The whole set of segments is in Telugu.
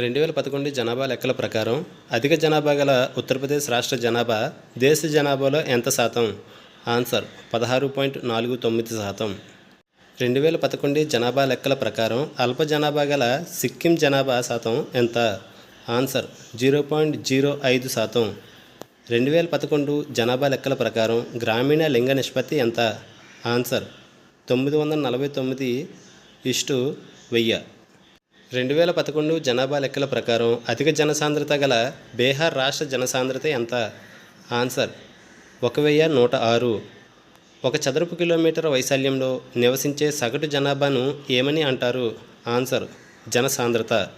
రెండు వేల పదకొండు జనాభా లెక్కల ప్రకారం అధిక జనాభా గల ఉత్తరప్రదేశ్ రాష్ట్ర జనాభా దేశ జనాభాలో ఎంత శాతం? ఆన్సర్ పదహారు పాయింట్ నాలుగు తొమ్మిది శాతం. రెండు వేల పదకొండు జనాభా లెక్కల ప్రకారం అల్ప జనాభా గల సిక్కిం జనాభా శాతం ఎంత? ఆన్సర్ జీరో పాయింట్ జీరో ఐదు శాతం. రెండు వేల పదకొండు జనాభా లెక్కల ప్రకారం గ్రామీణ లింగ నిష్పత్తి ఎంత? ఆన్సర్ తొమ్మిది వందల నలభై తొమ్మిది ఇష్టు వెయ్యి. రెండు వేల పదకొండు జనాభా లెక్కల ప్రకారం అధిక జనసాంద్రత గల బీహార్ రాష్ట్ర జనసాంద్రత ఎంత? ఆన్సర్ ఒక వెయ్యి నూట ఆరు. ఒక చదరపు కిలోమీటర్ వైశాల్యంలో నివసించే సగటు జనాభాను ఏమని అంటారు? ఆన్సర్ జనసాంద్రత.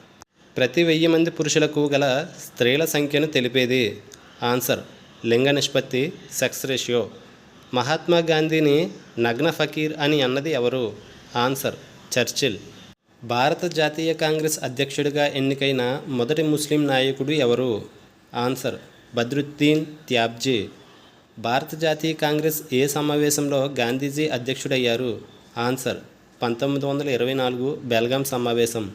ప్రతి వెయ్యి మంది పురుషులకు గల స్త్రీల సంఖ్యను తెలిపేది ఆన్సర్ లింగ నిష్పత్తి సెక్స్ రేషియో. మహాత్మా గాంధీని నగ్న ఫకీర్ అని అన్నది ఎవరు? Answer Churchill. భారత జాతీయ కాంగ్రెస్ అధ్యక్షుడిగా ఎన్నికైన మొదటి ముస్లిం నాయకుడు ఎవరు? ఆన్సర్ బద్రుద్దీన్ త్యాబ్జీ. భారత జాతీయ కాంగ్రెస్ ఏ సమావేశంలో గాంధీజీ అధ్యక్షుడయ్యారు? ఆన్సర్ పంతొమ్మిది వందల ఇరవై నాలుగు బెల్గాం సమావేశం.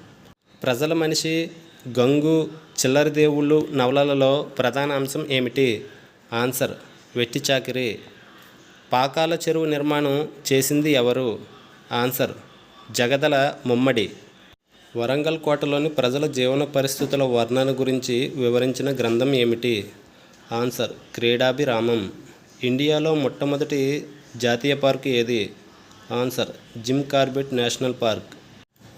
ప్రజల మనిషి గంగు చిల్లర దేవుళ్ళు నవలలలో ప్రధాన అంశం ఏమిటి? ఆన్సర్ వెట్టి చాకిరి. పాకాల చెరువు నిర్మాణం చేసింది ఎవరు? ఆన్సర్ జగదల ముమ్మడి. వరంగల్ కోటలోని ప్రజల జీవన పరిస్థితుల వర్ణన గురించి వివరించిన గ్రంథం ఏమిటి? ఆన్సర్ క్రీడాభిరామం. ఇండియాలో మొట్టమొదటి జాతీయ పార్క్ ఏది? Answer Jim Corbett national park.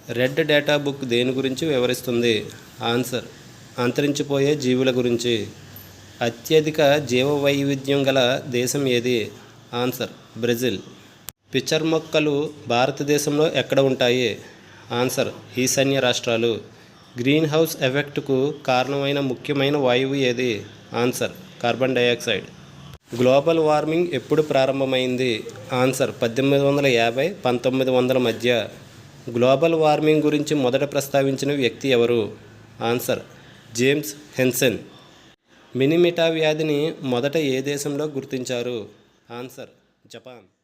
Red data book దేని గురించి వివరిస్తుంది? ఆన్సర్ అంతరించిపోయే జీవుల గురించి. అత్యధిక జీవ వైవిధ్యం గల దేశం ఏది? Answer Brazil. పిచ్చర్ మొక్కలు భారతదేశంలో ఎక్కడ ఉంటాయి? ఆన్సర్ ఈశాన్య రాష్ట్రాలు. గ్రీన్ హౌస్ ఎఫెక్ట్కు కారణమైన ముఖ్యమైన వాయువు ఏది? Answer carbon dioxide global warming ఎప్పుడు ప్రారంభమైంది? ఆన్సర్ పద్దెనిమిది వందల యాభై పంతొమ్మిది వందల మధ్య. గ్లోబల్ వార్మింగ్ గురించి మొదట ప్రస్తావించిన వ్యక్తి ఎవరు? Answer James Jansen. మినిమిటా వ్యాధిని మొదట ఏ దేశంలో గుర్తించారు? Answer Japan.